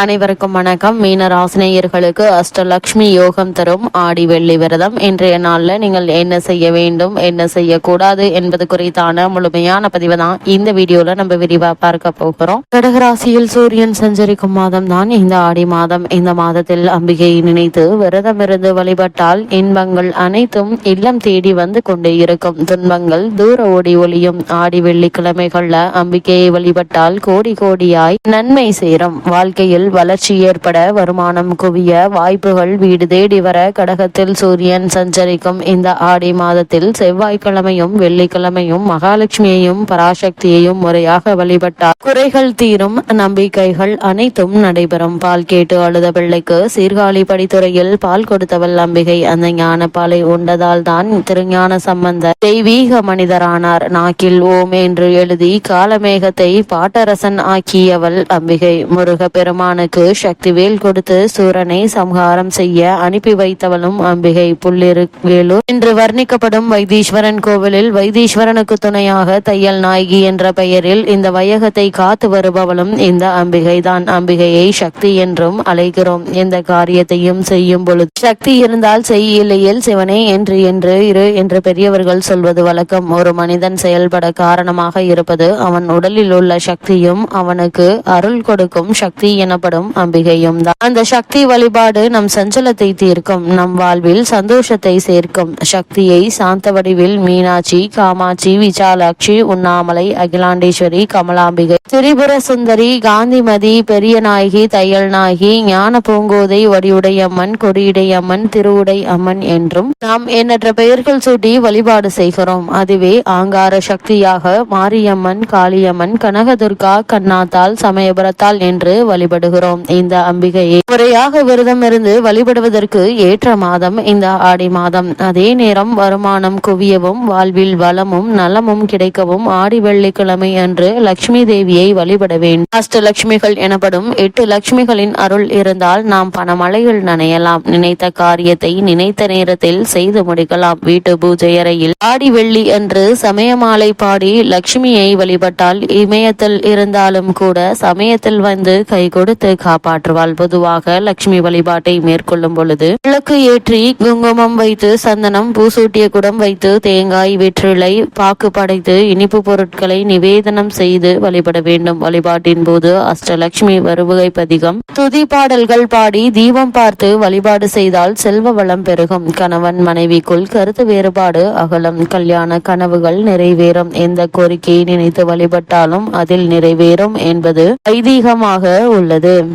அனைவருக்கும் வணக்கம். மீன ராசினியர்களுக்கு அஷ்டலக்ஷ்மி யோகம் தரும் ஆடி வெள்ளி விரதம். இன்றைய நாளில் நீங்கள் என்ன செய்ய வேண்டும் என்ன செய்யக்கூடாது என்பது குறித்தான முழுமையான பதிவு தான் இந்த வீடியோல நம்ம விரிவா பார்க்க போகிறோம். கடகராசியில் சூரியன் சஞ்சரிக்கும் மாதம் தான் இந்த ஆடி மாதம். இந்த மாதத்தில் அம்பிகையை நினைத்து விரதம் இருந்து வழிபட்டால் இன்பங்கள் அனைத்தும் இல்லம் தேடி வந்து கொண்டே இருக்கும். துன்பங்கள் தூர ஓடி ஒளியும். ஆடி வெள்ளிக்கிழமைகள்ல அம்பிகையை வழிபட்டால் கோடி கோடியாய் நன்மை சேரும். வாழ்க்கையில் வளர்ச்சி ஏற்பட வருமானம் குவிய வாய்ப்புகள் வீடு தேடி வர கடகத்தில் சூரியன் சஞ்சரிக்கும் இந்த ஆடி மாதத்தில் செவ்வாய்க்கிழமையும் வெள்ளிக்கிழமையும் மகாலட்சுமியையும் பராசக்தியையும் முறையாக வழிபட்டார் குறைகள் தீரும் நம்பிக்கைகள் அனைத்தும் நடைபெறும். பால் கேட்டு அழுத பிள்ளைக்கு சீர்காழி படித்துறையில் பால் கொடுத்தவள் அம்பிகை அந்த ஞான பாலை உண்டதால் தான் திருஞான சம்பந்த தெய்வீக மனிதரானார். நாக்கில் ஓம் என்று எழுதி காலமேகத்தை பாட்டரசன் ஆக்கியவள் அம்பிகை முருக பெருமானுக்கு சக்திவேல் கொடுத்து சூரனை சம்ஹாரம் செய்ய அனுப்பி வைத்தவளும் அம்பிகை புள்ளிரு வேலூர். என்று வர்ணிக்கப்படும் வைத்தீஸ்வரன் கோவிலில் வைத்தீஸ்வரனுக்கு துணையாக தையல் நாயகி என்ற பெயரில் இந்த வையகத்தை காத்து வருபவளும் இந்த அம்பிகை தான் அம்பிகையை சக்தி என்றும் அழைக்கிறோம். எந்த காரியத்தையும் செய்யும் பொழுது சக்தி இருந்தால் செய் இல்லையில் சிவனே என்று என்று இரு என்று பெரியவர்கள் சொல்வது வழக்கம். ஒரு மனிதன் செயல்பட காரணமாக இருப்பது அவன் உடலில் உள்ள சக்தியும் அவனுக்கு அருள் கொடுக்கும் சக்தி என எனப்படும் அம்பிகையும் தான். அந்த சக்தி வழிபாடு நம் சஞ்சலத்தை தீர்க்கும். நம் வாழ்வில் சந்தோஷத்தை சேர்க்கும். சக்தியை சாந்த வடிவில் மீனாட்சி காமாட்சி விசாலாட்சி உண்ணாமலை அகிலாண்டேஸ்வரி கமலாம்பிகை திரிபுர சுந்தரி காந்திமதி பெரிய நாயகி தையல் நாயகி ஞான பூங்கோதை வடிவுடையம்மன் கொடியுடையம்மன் திருவுடை அம்மன் என்றும் நாம் எண்ணற்ற பெயர்கள் சூட்டி வழிபாடு செய்கிறோம். அதுவே ஆங்கார சக்தியாக மாரியம்மன் காளியம்மன் கனகதுர்கா கண்ணாத்தால் சமயபுரத்தால் என்று வழிபடும் வழிபடுகிறோம் இந்த அம்பிகையை முறையாக விரதம் இருந்து வழிபடுவதற்கு ஏற்ற மாதம் இந்த ஆடி மாதம். அதே நேரம் வருமானம் குவியவும் வாழ்வில் வளமும் நலமும் கிடைக்கவும் ஆடி வெள்ளிக்கிழமை அன்று லட்சுமி தேவியை வழிபட வேண்டும். அஷ்டலட்சுமிகள் எனப்படும் எட்டு லட்சுமிகளின் அருள் இருந்தால் நாம் பணமழையில் நனையலாம். நினைத்த காரியத்தை நினைத்த நேரத்தில் செய்து முடிக்கலாம். வீட்டு பூஜை அறையில் ஆடி வெள்ளி அன்று சமயமாலை பாடி லட்சுமியை வழிபட்டால் இமயத்தில் இருந்தாலும் கூட சமயத்தில் வந்து கை கொடுத்து காப்பாற்றுவாள். பொதுவாக லட்சுமி வழிபாட்டை மேற்கொள்ளும் பொழுது விளக்கு ஏற்றி குங்குமம் வைத்து சந்தனம் பூசூட்டிய குடம் வைத்து தேங்காய் வெற்றிலை பாக்கு படைத்து இனிப்பு பொருட்களை நிவேதனம் செய்து வழிபட வேண்டும். வழிபாட்டின் போது அஷ்டலட்சுமி வருவகை பதிகம். துதி பாடல்கள் பாடி தீபம் பார்த்து வழிபாடு செய்தால் செல்வ வளம் பெருகும். கணவன் மனைவிக்குள் கருத்து வேறுபாடு அகலம். கல்யாண கனவுகள் நிறைவேறும். எந்த கோரிக்கையை நினைத்து வழிபட்டாலும் அதில் நிறைவேறும் என்பது ஐதீகமாக உள்ளது. เดิม